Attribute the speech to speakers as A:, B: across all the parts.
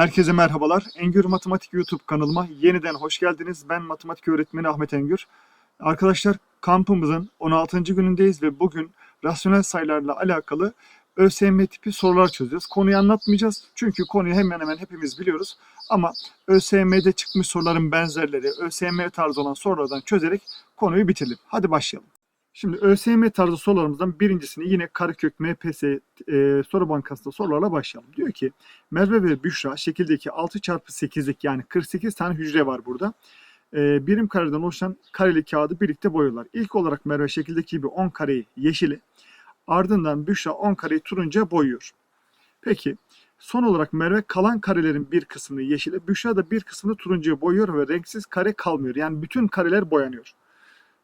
A: Herkese merhabalar. Engür Matematik YouTube kanalıma yeniden hoş geldiniz. Ben matematik öğretmeni Ahmet Engür. Arkadaşlar kampımızın 16. günündeyiz ve bugün rasyonel sayılarla alakalı ÖSYM tipi sorular çözeceğiz. Konuyu anlatmayacağız çünkü konuyu hemen hemen hepimiz biliyoruz. Ama ÖSYM'de çıkmış soruların benzerleri, ÖSYM tarzı olan sorulardan çözerek konuyu bitirelim. Hadi başlayalım. Şimdi ÖSYM tarzı sorularımızdan birincisini yine Karakök MPS e, soru bankasında sorularla başlayalım. Diyor ki Merve ve Büşra şekildeki 6 çarpı 8'lik yani 48 tane hücre var burada. E, birim kareden oluşan kareli kağıdı birlikte boyuyorlar. İlk olarak Merve şekildeki gibi 10 kareyi yeşili ardından Büşra 10 kareyi turunca boyuyor. Peki son olarak Merve kalan karelerin bir kısmını yeşile Büşra da bir kısmını turuncuya boyuyor ve renksiz kare kalmıyor. Yani bütün kareler boyanıyor.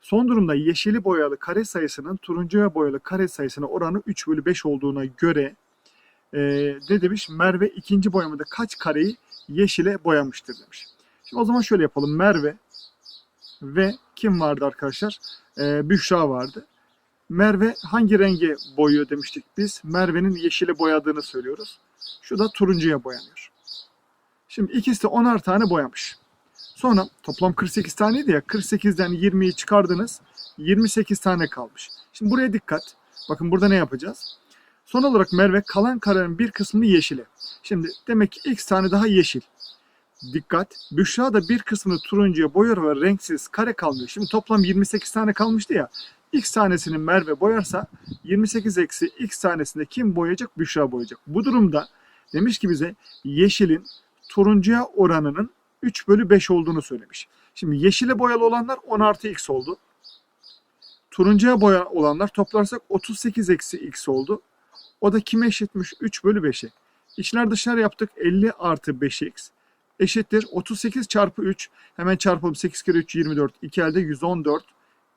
A: Son durumda yeşili boyalı kare sayısının turuncuya boyalı kare sayısına oranı 3 bölü 5 olduğuna göre e, de demiş Merve ikinci boyamada kaç kareyi yeşile boyamıştır demiş. Şimdi o zaman şöyle yapalım. Merve ve kim vardı arkadaşlar? E, Büşra vardı. Merve hangi rengi boyuyor demiştik biz. Merve'nin yeşili boyadığını söylüyoruz. Şu da turuncuya boyanıyor. Şimdi ikisi de onar tane boyamış. Sonra toplam 48 taneydi ya 48'den 20'yi çıkardınız 28 tane kalmış. Şimdi buraya dikkat. Bakın burada ne yapacağız? Son olarak Merve kalan karenin bir kısmını yeşile. Şimdi demek ki x tane daha yeşil. Dikkat. Büşra da bir kısmını turuncuya boyar ve renksiz kare kalmıyor. Şimdi toplam 28 tane kalmıştı ya. X tanesini Merve boyarsa 28 eksi X tanesinde kim boyayacak? Büşra boyayacak. Bu durumda demiş ki bize yeşilin turuncuya oranının 3 bölü 5 olduğunu söylemiş. Şimdi yeşile boyalı olanlar 10 artı x oldu. Turuncuya boya olanlar toplarsak 38 eksi x oldu. O da kime eşitmiş? 3 bölü 5'e. İçler dışlar yaptık 50 artı 5x eşittir 38 çarpı 3 hemen çarpalım 8 kere 3 24 2 elde 114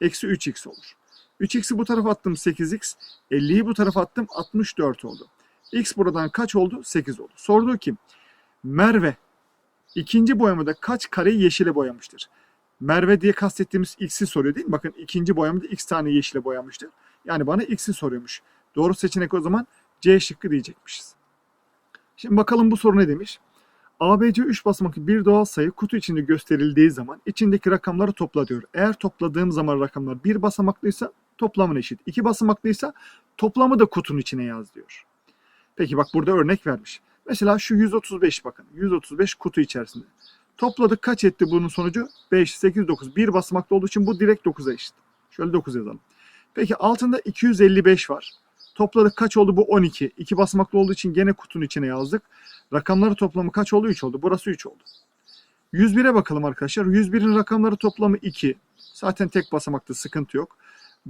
A: eksi 3x olur. 3x'i bu tarafa attım 8x 50'yi bu tarafa attım 64 oldu. x buradan kaç oldu? 8 oldu. Sordu ki Merve İkinci boyamada kaç kareyi yeşile boyamıştır? Merve diye kastettiğimiz x'i soruyor değil mi? Bakın ikinci boyamada x tane yeşile boyamıştır. Yani bana x'i soruyormuş. Doğru seçenek o zaman C şıkkı diyecekmişiz. Şimdi bakalım bu soru ne demiş? ABC 3 basamaklı bir doğal sayı kutu içinde gösterildiği zaman içindeki rakamları topla diyor. Eğer topladığım zaman rakamlar bir basamaklıysa toplamına eşit. İki basamaklıysa toplamı da kutunun içine yaz diyor. Peki bak burada örnek vermiş. Mesela şu 135 bakın. 135 kutu içerisinde. Topladık kaç etti bunun sonucu? 5, 8, 9. bir basamakta olduğu için bu direkt 9'a eşit. Şöyle 9 yazalım. Peki altında 255 var. Topladık kaç oldu bu 12. 2 basamaklı olduğu için gene kutunun içine yazdık. Rakamları toplamı kaç oldu? 3 oldu. Burası 3 oldu. 101'e bakalım arkadaşlar. 101'in rakamları toplamı 2. Zaten tek basamakta sıkıntı yok.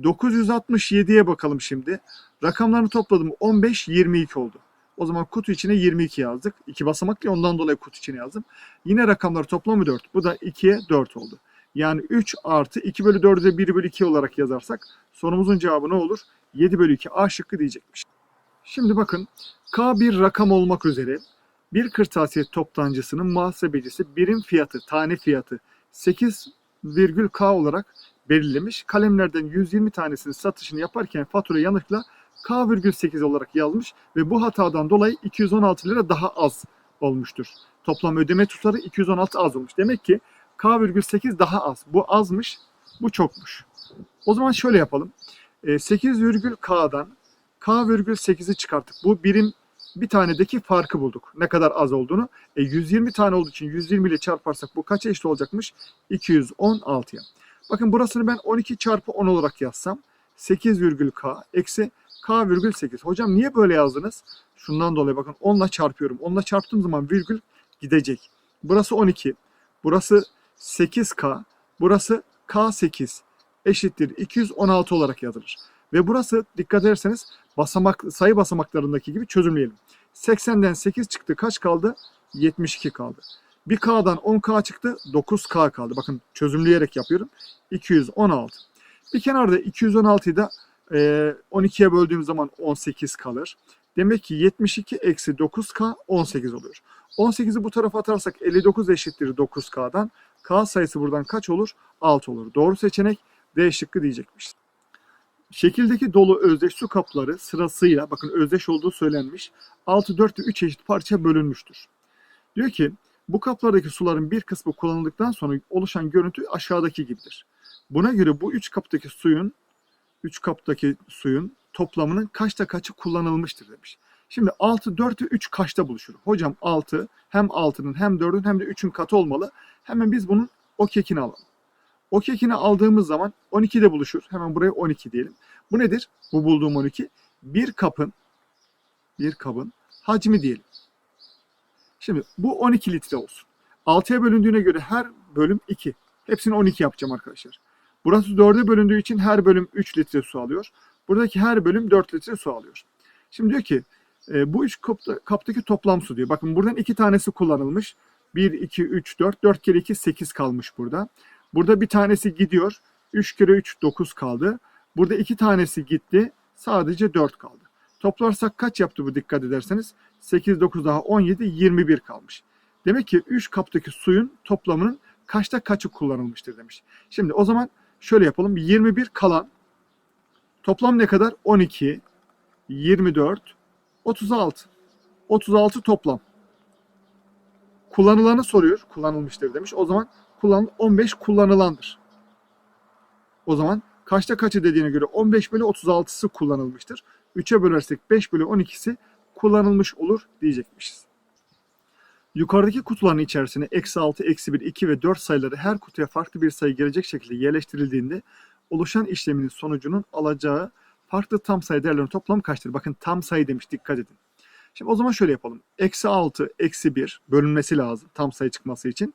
A: 967'ye bakalım şimdi. Rakamlarını topladım. 15, 22 oldu. O zaman kutu içine 22 yazdık. 2 basamaklı ondan dolayı kutu içine yazdım. Yine rakamlar toplamı 4. Bu da 2'ye 4 oldu. Yani 3 artı 2 bölü 4'ü de 1 bölü 2 olarak yazarsak sorumuzun cevabı ne olur? 7 bölü 2 A şıkkı diyecekmiş. Şimdi bakın K bir rakam olmak üzere bir kırtasiye toptancısının muhasebecisi birim fiyatı, tane fiyatı 8 virgül k olarak belirlemiş. Kalemlerden 120 tanesinin satışını yaparken fatura yanıkla K virgül K,8 olarak yazmış ve bu hatadan dolayı 216 lira daha az olmuştur. Toplam ödeme tutarı 216 az olmuş. Demek ki K virgül K,8 daha az. Bu azmış, bu çokmuş. O zaman şöyle yapalım. Ee, virgül K'dan K virgül K,8'i çıkarttık. Bu birim bir tanedeki farkı bulduk. Ne kadar az olduğunu. E, 120 tane olduğu için 120 ile çarparsak bu kaça eşit olacakmış? 216'ya. Bakın burasını ben 12 çarpı 10 olarak yazsam virgül K eksi virgül K,8. Hocam niye böyle yazdınız? Şundan dolayı bakın onla çarpıyorum. onla çarptığım zaman virgül gidecek. Burası 12. Burası 8K. Burası K8 eşittir 216 olarak yazılır. Ve burası dikkat ederseniz basamak, sayı basamaklarındaki gibi çözümleyelim. 80'den 8 çıktı. Kaç kaldı? 72 kaldı. 1K'dan 10K çıktı. 9K kaldı. Bakın çözümleyerek yapıyorum. 216. Bir kenarda 216'yı da 12'ye ee, böldüğüm zaman 18 kalır. Demek ki 72 eksi 9K 18 oluyor. 18'i bu tarafa atarsak 59 eşittir 9K'dan. K sayısı buradan kaç olur? 6 olur. Doğru seçenek D şıkkı diyecekmiş. Şekildeki dolu özdeş su kapları sırasıyla bakın özdeş olduğu söylenmiş. 6, 4 ve 3 eşit parça bölünmüştür. Diyor ki bu kaplardaki suların bir kısmı kullanıldıktan sonra oluşan görüntü aşağıdaki gibidir. Buna göre bu üç kaptaki suyun 3 kaptaki suyun toplamının kaçta kaçı kullanılmıştır demiş. Şimdi 6, 4 ve 3 kaçta buluşur? Hocam 6 hem 6'nın hem 4'ün hem de 3'ün katı olmalı. Hemen biz bunun o kekini alalım. O kekini aldığımız zaman 12'de buluşur. Hemen buraya 12 diyelim. Bu nedir? Bu bulduğum 12. Bir kapın bir kabın hacmi diyelim. Şimdi bu 12 litre olsun. 6'ya bölündüğüne göre her bölüm 2. Hepsini 12 yapacağım arkadaşlar. Burası dörde bölündüğü için her bölüm 3 litre su alıyor. Buradaki her bölüm 4 litre su alıyor. Şimdi diyor ki e, bu üç kapta, kaptaki toplam su diyor. Bakın buradan iki tanesi kullanılmış. 1, 2, 3, 4. 4 kere 2, 8 kalmış burada. Burada bir tanesi gidiyor. 3 kere 3, 9 kaldı. Burada iki tanesi gitti. Sadece 4 kaldı. Toplarsak kaç yaptı bu dikkat ederseniz? 8, 9 daha 17, 21 kalmış. Demek ki 3 kaptaki suyun toplamının kaçta kaçı kullanılmıştır demiş. Şimdi o zaman şöyle yapalım. 21 kalan toplam ne kadar? 12, 24, 36. 36 toplam. Kullanılanı soruyor. Kullanılmıştır demiş. O zaman kullan 15 kullanılandır. O zaman kaçta kaçı dediğine göre 15 bölü 36'sı kullanılmıştır. 3'e bölersek 5 bölü 12'si kullanılmış olur diyecekmişiz. Yukarıdaki kutuların içerisine eksi 6, eksi 1, 2 ve 4 sayıları her kutuya farklı bir sayı gelecek şekilde yerleştirildiğinde oluşan işleminin sonucunun alacağı farklı tam sayı değerlerin toplamı kaçtır? Bakın tam sayı demiş dikkat edin. Şimdi o zaman şöyle yapalım. Eksi 6, eksi 1 bölünmesi lazım tam sayı çıkması için.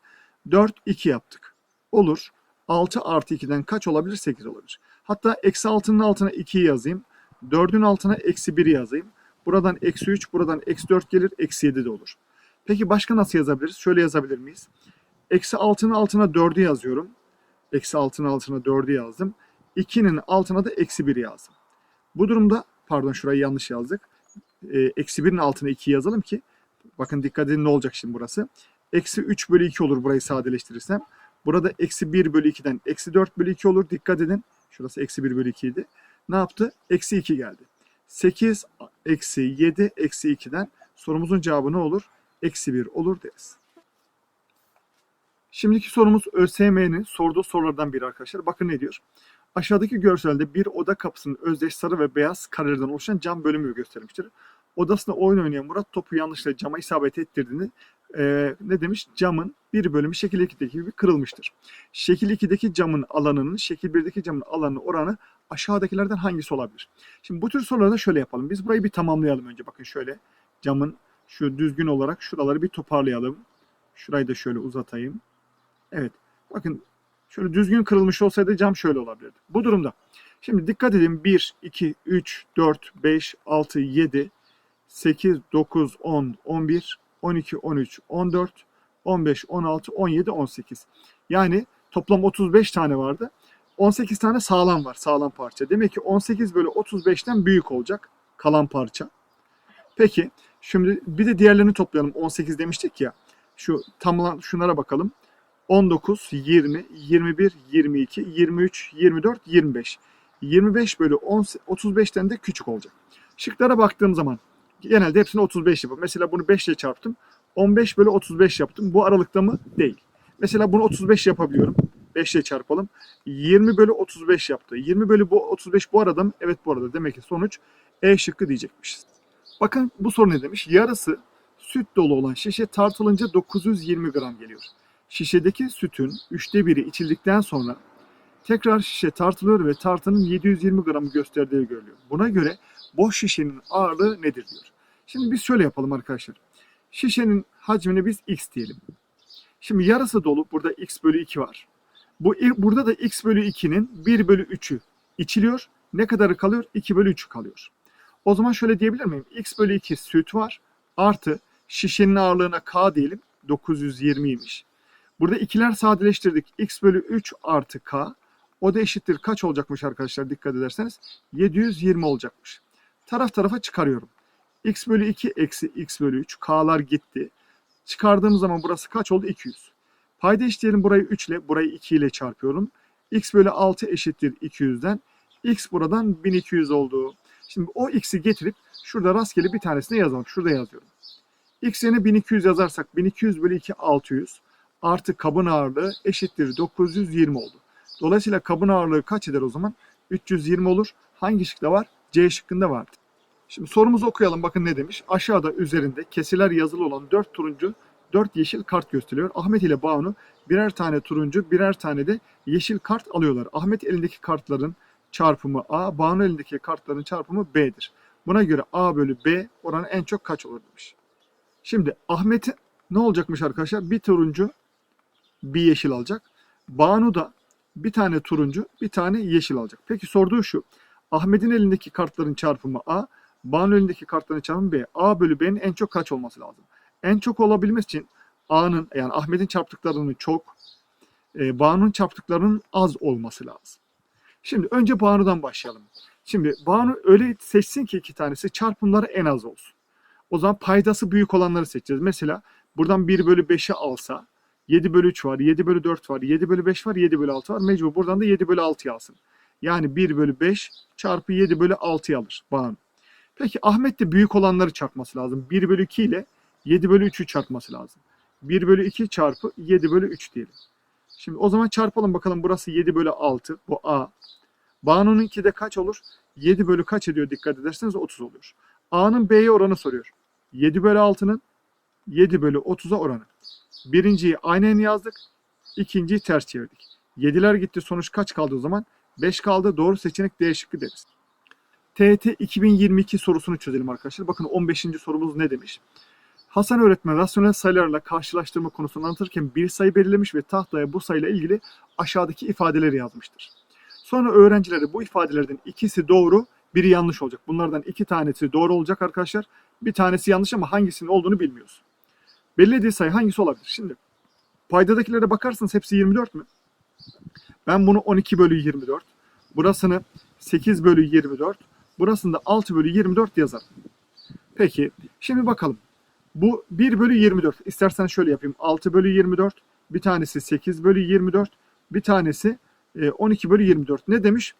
A: 4, 2 yaptık. Olur. 6 artı 2'den kaç olabilir? 8 olabilir. Hatta eksi 6'nın altına 2'yi yazayım. 4'ün altına eksi 1'i yazayım. Buradan eksi 3, buradan eksi 4 gelir. Eksi 7 de olur. Peki başka nasıl yazabiliriz? Şöyle yazabilir miyiz? Eksi 6'nın altına 4'ü yazıyorum. Eksi 6'nın altına 4'ü yazdım. 2'nin altına da eksi 1'i yazdım. Bu durumda pardon şurayı yanlış yazdık. Ee, eksi 1'in altına 2 yazalım ki bakın dikkat edin ne olacak şimdi burası. Eksi 3 bölü 2 olur burayı sadeleştirirsem. Burada eksi 1 bölü 2'den eksi 4 bölü 2 olur. Dikkat edin. Şurası eksi 1 bölü 2 idi. Ne yaptı? Eksi 2 geldi. 8 eksi 7 eksi 2'den sorumuzun cevabı ne olur? eksi 1 olur deriz. Şimdiki sorumuz ÖSYM'nin sorduğu sorulardan biri arkadaşlar. Bakın ne diyor. Aşağıdaki görselde bir oda kapısının özdeş sarı ve beyaz karelerden oluşan cam bölümü göstermiştir. Odasında oyun oynayan Murat topu yanlışlıkla cama isabet ettirdiğini e, ne demiş? Camın bir bölümü şekil 2'deki gibi kırılmıştır. Şekil 2'deki camın alanının şekil 1'deki camın alanının oranı aşağıdakilerden hangisi olabilir? Şimdi bu tür sorularda şöyle yapalım. Biz burayı bir tamamlayalım önce. Bakın şöyle camın şu düzgün olarak şuraları bir toparlayalım. Şurayı da şöyle uzatayım. Evet. Bakın şöyle düzgün kırılmış olsaydı cam şöyle olabilirdi. Bu durumda. Şimdi dikkat edin. 1, 2, 3, 4, 5, 6, 7, 8, 9, 10, 11, 12, 13, 14, 15, 16, 17, 18. Yani toplam 35 tane vardı. 18 tane sağlam var, sağlam parça. Demek ki 18 bölü 35'ten büyük olacak kalan parça. Peki Şimdi bir de diğerlerini toplayalım. 18 demiştik ya. Şu tam olan şunlara bakalım. 19, 20, 21, 22, 23, 24, 25. 25 bölü 10, 35'ten de küçük olacak. Şıklara baktığım zaman genelde hepsini 35 yapıyorum. Mesela bunu 5 ile çarptım. 15 bölü 35 yaptım. Bu aralıkta mı? Değil. Mesela bunu 35 yapabiliyorum. 5 ile çarpalım. 20 bölü 35 yaptı. 20 bölü bu 35 bu arada mı? Evet bu arada. Demek ki sonuç E şıkkı diyecekmişiz. Bakın bu soru ne demiş? Yarısı süt dolu olan şişe tartılınca 920 gram geliyor. Şişedeki sütün üçte biri içildikten sonra tekrar şişe tartılıyor ve tartının 720 gramı gösterdiği görülüyor. Buna göre boş şişenin ağırlığı nedir diyor. Şimdi biz şöyle yapalım arkadaşlar. Şişenin hacmini biz x diyelim. Şimdi yarısı dolu burada x bölü 2 var. Bu, burada da x bölü 2'nin 1 bölü 3'ü içiliyor. Ne kadarı kalıyor? 2 bölü 3'ü kalıyor. O zaman şöyle diyebilir miyim? X bölü 2 süt var artı şişenin ağırlığına K diyelim 920'ymiş. Burada ikiler sadeleştirdik. X bölü 3 artı K o da eşittir kaç olacakmış arkadaşlar dikkat ederseniz 720 olacakmış. Taraf tarafa çıkarıyorum. X bölü 2 eksi X bölü 3 K'lar gitti. Çıkardığım zaman burası kaç oldu? 200. Payda eşitleyelim burayı 3 ile burayı 2 ile çarpıyorum. X bölü 6 eşittir 200'den. X buradan 1200 oldu. Şimdi o x'i getirip şurada rastgele bir tanesine yazalım. Şurada yazıyorum. X 1200 yazarsak 1200 bölü 2 600 artı kabın ağırlığı eşittir 920 oldu. Dolayısıyla kabın ağırlığı kaç eder o zaman? 320 olur. Hangi şıkta var? C şıkkında var. Şimdi sorumuzu okuyalım. Bakın ne demiş? Aşağıda üzerinde kesiler yazılı olan 4 turuncu 4 yeşil kart gösteriyor. Ahmet ile Banu birer tane turuncu, birer tane de yeşil kart alıyorlar. Ahmet elindeki kartların çarpımı A, Banu elindeki kartların çarpımı B'dir. Buna göre A bölü B oranı en çok kaç olur demiş. Şimdi Ahmet ne olacakmış arkadaşlar? Bir turuncu, bir yeşil alacak. Banu da bir tane turuncu, bir tane yeşil alacak. Peki sorduğu şu. Ahmet'in elindeki kartların çarpımı A, Banu elindeki kartların çarpımı B. A bölü B'nin en çok kaç olması lazım? En çok olabilmesi için A'nın yani Ahmet'in çarptıklarının çok, e, Banu'nun çarptıklarının az olması lazım. Şimdi önce Banu'dan başlayalım. Şimdi Banu öyle seçsin ki iki tanesi çarpımları en az olsun. O zaman paydası büyük olanları seçeceğiz. Mesela buradan 1 bölü 5'i alsa 7 bölü 3 var, 7 bölü 4 var, 7 bölü 5 var, 7 bölü 6 var. Mecbur buradan da 7 bölü 6'yı alsın. Yani 1 bölü 5 çarpı 7 bölü 6'yı alır Banu. Peki Ahmet de büyük olanları çarpması lazım. 1 bölü 2 ile 7 bölü 3'ü çarpması lazım. 1 bölü 2 çarpı 7 bölü 3 diyelim. Şimdi o zaman çarpalım bakalım burası 7 bölü 6. Bu A. Banu'nunki de kaç olur? 7 bölü kaç ediyor dikkat ederseniz 30 oluyor. A'nın B'ye oranı soruyor. 7 bölü 6'nın 7 bölü 30'a oranı. Birinciyi aynen yazdık. ikinciyi ters çevirdik. 7'ler gitti sonuç kaç kaldı o zaman? 5 kaldı doğru seçenek D şıkkı deriz. TET 2022 sorusunu çözelim arkadaşlar. Bakın 15. sorumuz ne demiş? Hasan öğretmen rasyonel sayılarla karşılaştırma konusunu anlatırken bir sayı belirlemiş ve tahtaya bu sayıyla ilgili aşağıdaki ifadeleri yazmıştır. Sonra öğrencilere bu ifadelerden ikisi doğru, biri yanlış olacak. Bunlardan iki tanesi doğru olacak arkadaşlar. Bir tanesi yanlış ama hangisinin olduğunu bilmiyoruz. Belirlediği sayı hangisi olabilir? Şimdi paydadakilere bakarsanız hepsi 24 mü? Ben bunu 12 bölü 24, burasını 8 bölü 24, burasını da 6 bölü 24 yazarım. Peki şimdi bakalım bu 1 bölü 24. İstersen şöyle yapayım. 6 bölü 24. Bir tanesi 8 bölü 24. Bir tanesi 12 e, bölü 24. Ne demiş?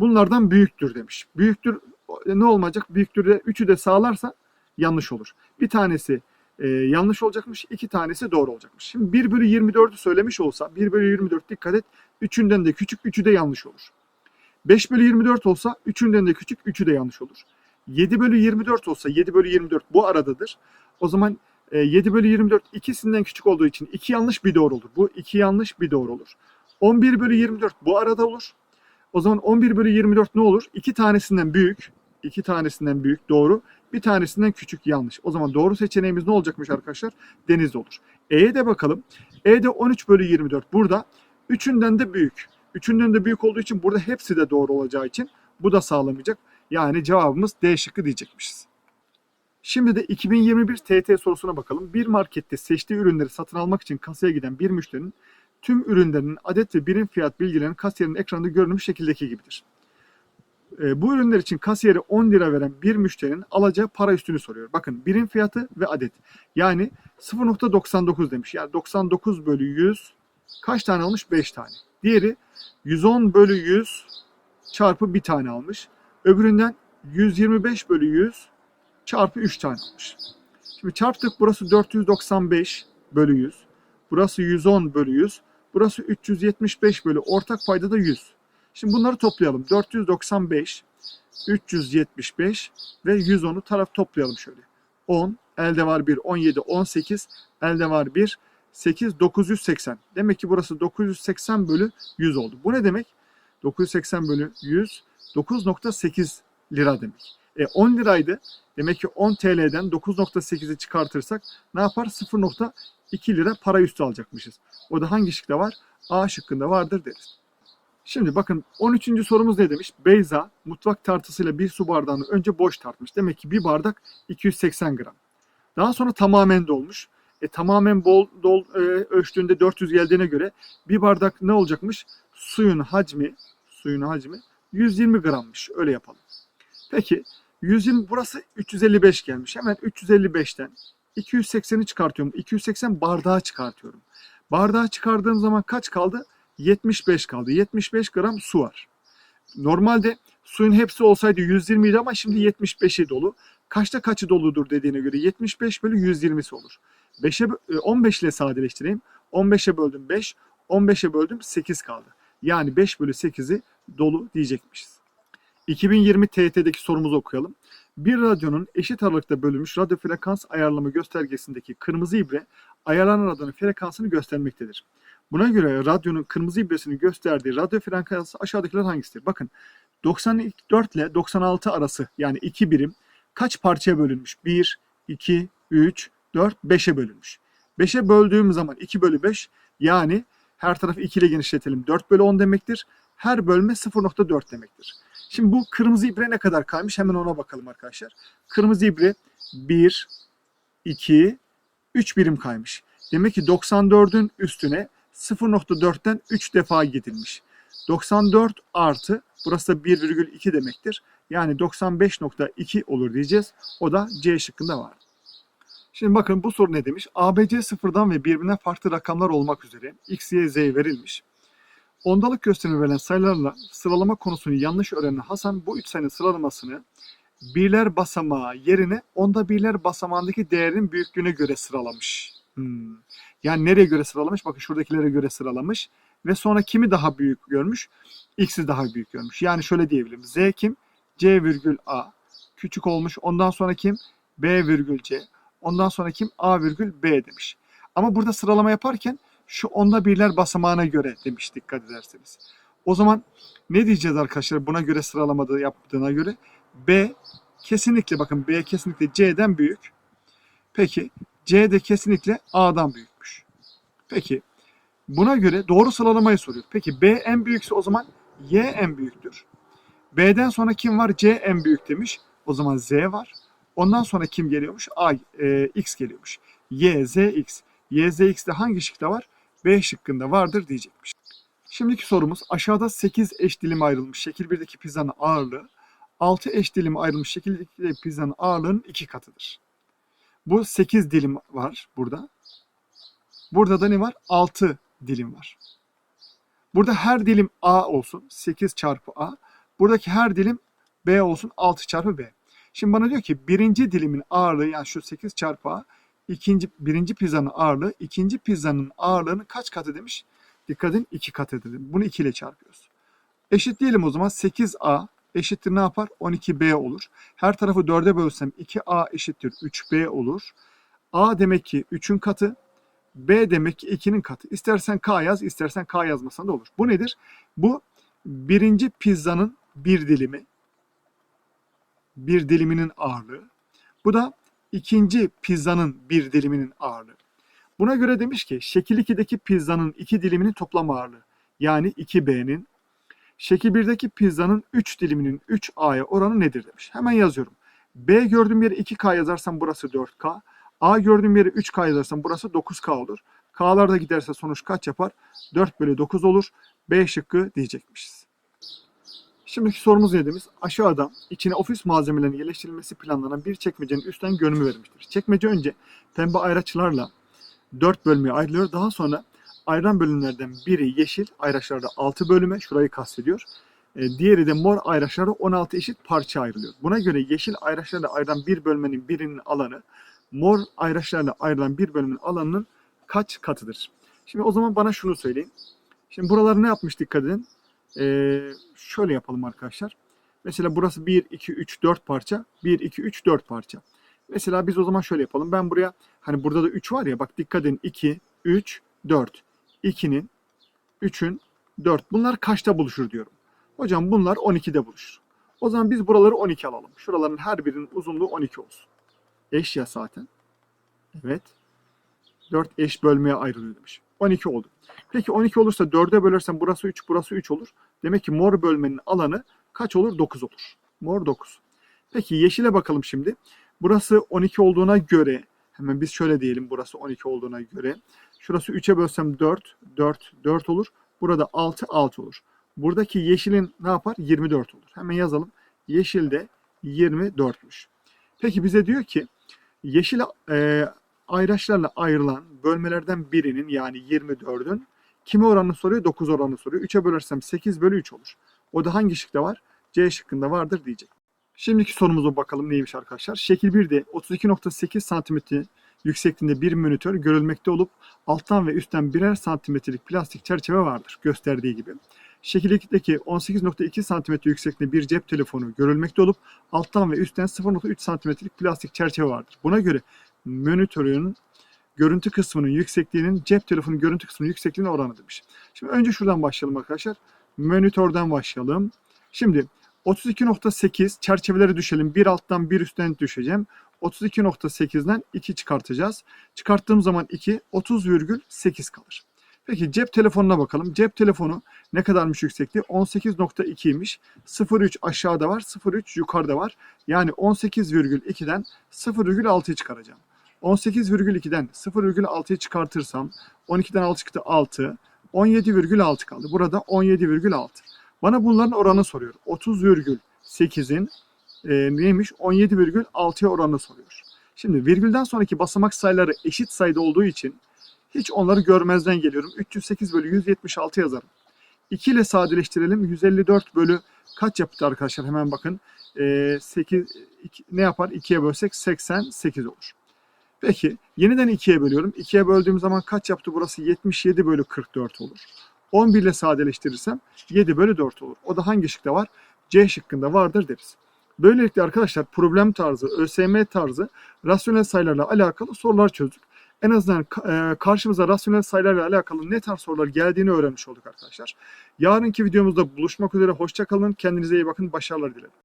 A: Bunlardan büyüktür demiş. Büyüktür e, ne olmayacak? Büyüktür de 3'ü de sağlarsa yanlış olur. Bir tanesi e, yanlış olacakmış. iki tanesi doğru olacakmış. Şimdi 1 bölü 24'ü söylemiş olsa 1 bölü 24 dikkat et. Üçünden de küçük, üçü de yanlış olur. 5 bölü 24 olsa üçünden de küçük, üçü de yanlış olur. 7 bölü 24 olsa 7 bölü 24 bu aradadır. O zaman 7 e, bölü 24 ikisinden küçük olduğu için 2 yanlış bir doğru olur. Bu 2 yanlış bir doğru olur. 11 bölü 24 bu arada olur. O zaman 11 bölü 24 ne olur? 2 tanesinden büyük, 2 tanesinden büyük doğru, bir tanesinden küçük yanlış. O zaman doğru seçeneğimiz ne olacakmış arkadaşlar? Deniz olur. E'ye de bakalım. E'de 13 bölü 24 burada. Üçünden de büyük. Üçünden de büyük olduğu için burada hepsi de doğru olacağı için bu da sağlamayacak. Yani cevabımız D şıkkı diyecekmişiz. Şimdi de 2021 TT sorusuna bakalım. Bir markette seçtiği ürünleri satın almak için kasaya giden bir müşterinin tüm ürünlerinin adet ve birim fiyat bilgilerinin kasiyerin ekranda görünmüş şekildeki gibidir. Ee, bu ürünler için kasiyere 10 lira veren bir müşterinin alacağı para üstünü soruyor. Bakın birim fiyatı ve adet. Yani 0.99 demiş. Yani 99 bölü 100 kaç tane almış? 5 tane. Diğeri 110 bölü 100 çarpı bir tane almış. Öbüründen 125 bölü 100 çarpı 3 tane almış. Şimdi çarptık burası 495 bölü 100. Burası 110 bölü 100. Burası 375 bölü ortak payda da 100. Şimdi bunları toplayalım. 495, 375 ve 110'u taraf toplayalım şöyle. 10, elde var 1, 17, 18, elde var 1, 8, 980. Demek ki burası 980 bölü 100 oldu. Bu ne demek? 980 bölü 100 9.8 lira demek. E, 10 liraydı. Demek ki 10 TL'den 9.8'i çıkartırsak ne yapar? 0.2 lira para üstü alacakmışız. O da hangi şıkta var? A şıkkında vardır deriz. Şimdi bakın 13. sorumuz ne demiş? Beyza mutfak tartısıyla bir su bardağını önce boş tartmış. Demek ki bir bardak 280 gram. Daha sonra tamamen dolmuş. E, tamamen bol dol e, ölçtüğünde 400 geldiğine göre bir bardak ne olacakmış? Suyun hacmi, suyun hacmi 120 grammış. Öyle yapalım. Peki 120 burası 355 gelmiş. Hemen 355'ten 280'i çıkartıyorum. 280 bardağa çıkartıyorum. Bardağa çıkardığım zaman kaç kaldı? 75 kaldı. 75 gram su var. Normalde suyun hepsi olsaydı 120 idi ama şimdi 75'i dolu. Kaçta kaçı doludur dediğine göre 75 bölü 120'si olur. 5'e 15 e, ile sadeleştireyim. 15'e böldüm 5, 15'e böldüm 8 kaldı. Yani 5 bölü 8'i dolu diyecekmişiz. 2020 TET'deki sorumuzu okuyalım. Bir radyonun eşit aralıkta bölünmüş radyo frekans ayarlama göstergesindeki kırmızı ibre ayarlanan radyonun frekansını göstermektedir. Buna göre radyonun kırmızı ibresini gösterdiği radyo frekansı aşağıdakiler hangisidir? Bakın 94 ile 96 arası yani 2 birim kaç parçaya bölünmüş? 1, 2, 3, 4, 5'e bölünmüş. 5'e böldüğüm zaman 2 bölü 5 yani her tarafı 2 ile genişletelim. 4 bölü 10 demektir. Her bölme 0.4 demektir. Şimdi bu kırmızı ibre ne kadar kaymış? Hemen ona bakalım arkadaşlar. Kırmızı ibre 1, 2, 3 birim kaymış. Demek ki 94'ün üstüne 0.4'ten 3 defa gidilmiş. 94 artı burası da 1,2 demektir. Yani 95.2 olur diyeceğiz. O da C şıkkında var. Şimdi bakın bu soru ne demiş? ABC sıfırdan ve birbirinden farklı rakamlar olmak üzere x, y, z verilmiş. Ondalık gösterimi verilen sayılarla sıralama konusunu yanlış öğrenen Hasan bu üç sayının sıralamasını birler basamağı yerine onda birler basamağındaki değerin büyüklüğüne göre sıralamış. Hmm. Yani nereye göre sıralamış? Bakın şuradakilere göre sıralamış. Ve sonra kimi daha büyük görmüş? X'i daha büyük görmüş. Yani şöyle diyebilirim. Z kim? C virgül A. Küçük olmuş. Ondan sonra kim? B virgül C. Ondan sonra kim? A virgül B demiş. Ama burada sıralama yaparken şu onda birler basamağına göre demiş dikkat ederseniz. O zaman ne diyeceğiz arkadaşlar buna göre sıralamada yaptığına göre? B kesinlikle bakın B kesinlikle C'den büyük. Peki C de kesinlikle A'dan büyükmüş. Peki buna göre doğru sıralamayı soruyor. Peki B en büyükse o zaman Y en büyüktür. B'den sonra kim var? C en büyük demiş. O zaman Z var. Ondan sonra kim geliyormuş? Ay, e, X geliyormuş. Y, Z, X. Y, Z, X'de hangi şıkta var? B şıkkında vardır diyecekmiş. Şimdiki sorumuz aşağıda 8 eş dilim ayrılmış şekil 1'deki pizzanın ağırlığı 6 eş dilim ayrılmış şekil 2'deki pizzanın ağırlığının 2 katıdır. Bu 8 dilim var burada. Burada da ne var? 6 dilim var. Burada her dilim A olsun. 8 çarpı A. Buradaki her dilim B olsun. 6 çarpı B. Şimdi bana diyor ki birinci dilimin ağırlığı yani şu 8 çarpı A, ikinci, birinci pizzanın ağırlığı ikinci pizzanın ağırlığını kaç katı demiş? Dikkat edin 2 katı dedim. Bunu 2 ile çarpıyoruz. diyelim o zaman 8A eşittir ne yapar? 12B olur. Her tarafı 4'e bölsem 2A eşittir 3B olur. A demek ki 3'ün katı, B demek ki 2'nin katı. İstersen K yaz, istersen K yazmasan da olur. Bu nedir? Bu birinci pizzanın bir dilimi, bir diliminin ağırlığı. Bu da ikinci pizzanın bir diliminin ağırlığı. Buna göre demiş ki şekil 2'deki pizzanın iki diliminin toplam ağırlığı yani 2B'nin şekil 1'deki pizzanın 3 diliminin 3A'ya oranı nedir demiş. Hemen yazıyorum. B gördüğüm yere 2K yazarsam burası 4K. A gördüğüm yere 3K yazarsam burası 9K olur. K'lar da giderse sonuç kaç yapar? 4 bölü 9 olur. B şıkkı diyecekmişiz. Şimdiki sorumuz yediğimiz aşağıda içine ofis malzemelerinin yerleştirilmesi planlanan bir çekmecenin üstten görünümü vermiştir. Çekmece önce pembe ayraçlarla dört bölmeye ayrılıyor. Daha sonra ayrılan bölümlerden biri yeşil ayraçlarda altı bölüme şurayı kastediyor. E, diğeri de mor ayraçlarda 16 eşit parça ayrılıyor. Buna göre yeşil ayraçlarla ayrılan bir bölmenin birinin alanı mor ayraçlarla ayrılan bir bölümün alanının kaç katıdır? Şimdi o zaman bana şunu söyleyin. Şimdi buraları ne yapmış dikkat edin? E, şöyle yapalım arkadaşlar. Mesela burası 1, 2, 3, 4 parça. 1, 2, 3, 4 parça. Mesela biz o zaman şöyle yapalım. Ben buraya hani burada da 3 var ya bak dikkat edin 2, 3, 4. 2'nin, 3'ün, 4. Bunlar kaçta buluşur diyorum. Hocam bunlar 12'de buluşur. O zaman biz buraları 12 alalım. Şuraların her birinin uzunluğu 12 olsun. Eş ya zaten. Evet. 4 eş bölmeye ayrılıyor demiş. 12 oldu. Peki 12 olursa 4'e bölersen burası 3, burası 3 olur. Demek ki mor bölmenin alanı kaç olur? 9 olur. Mor 9. Peki yeşile bakalım şimdi. Burası 12 olduğuna göre hemen biz şöyle diyelim burası 12 olduğuna göre. Şurası 3'e bölsem 4, 4, 4 olur. Burada 6, 6 olur. Buradaki yeşilin ne yapar? 24 olur. Hemen yazalım. Yeşil de 24'müş. Peki bize diyor ki yeşil e, ayraçlarla ayrılan bölmelerden birinin yani 24'ün kime oranını soruyor? 9 oranını soruyor. 3'e bölersem 8 bölü 3 olur. O da hangi şıkta var? C şıkkında vardır diyecek. Şimdiki sorumuza bakalım neymiş arkadaşlar. Şekil 1'de 32.8 santimetre yüksekliğinde bir monitör görülmekte olup alttan ve üstten birer santimetrelik plastik çerçeve vardır gösterdiği gibi. Şekil 2'deki 18.2 santimetre yüksekliğinde bir cep telefonu görülmekte olup alttan ve üstten 0.3 santimetrelik plastik çerçeve vardır. Buna göre Monitörün görüntü kısmının yüksekliğinin cep telefonun görüntü kısmının yüksekliğine oranı demiş. Şimdi önce şuradan başlayalım arkadaşlar. Monitörden başlayalım. Şimdi 32.8 çerçeveleri düşelim. Bir alttan bir üstten düşeceğim. 32.8'den 2 çıkartacağız. Çıkarttığım zaman 2 30,8 kalır. Peki cep telefonuna bakalım. Cep telefonu ne kadarmış yüksekliği? 18.2'ymiş. 0.3 aşağıda var, 0.3 yukarıda var. Yani 18,2'den 0,6'yı çıkaracağım. 18,2'den 0,6'yı çıkartırsam 12'den 6 çıktı 6. 17,6 kaldı. Burada 17,6. Bana bunların oranı soruyor. 30,8'in e, neymiş? 17,6'ya oranı soruyor. Şimdi virgülden sonraki basamak sayıları eşit sayıda olduğu için hiç onları görmezden geliyorum. 308 bölü 176 yazarım. 2 ile sadeleştirelim. 154 bölü kaç yaptı arkadaşlar? Hemen bakın. E, 8, 2, ne yapar? 2'ye bölsek 88 olur. Peki yeniden 2'ye bölüyorum. 2'ye böldüğüm zaman kaç yaptı burası? 77 bölü 44 olur. 11 ile sadeleştirirsem 7 bölü 4 olur. O da hangi şıkta var? C şıkkında vardır deriz. Böylelikle arkadaşlar problem tarzı, ÖSM tarzı rasyonel sayılarla alakalı sorular çözdük. En azından e, karşımıza rasyonel sayılarla alakalı ne tarz sorular geldiğini öğrenmiş olduk arkadaşlar. Yarınki videomuzda buluşmak üzere. Hoşçakalın. Kendinize iyi bakın. Başarılar dilerim.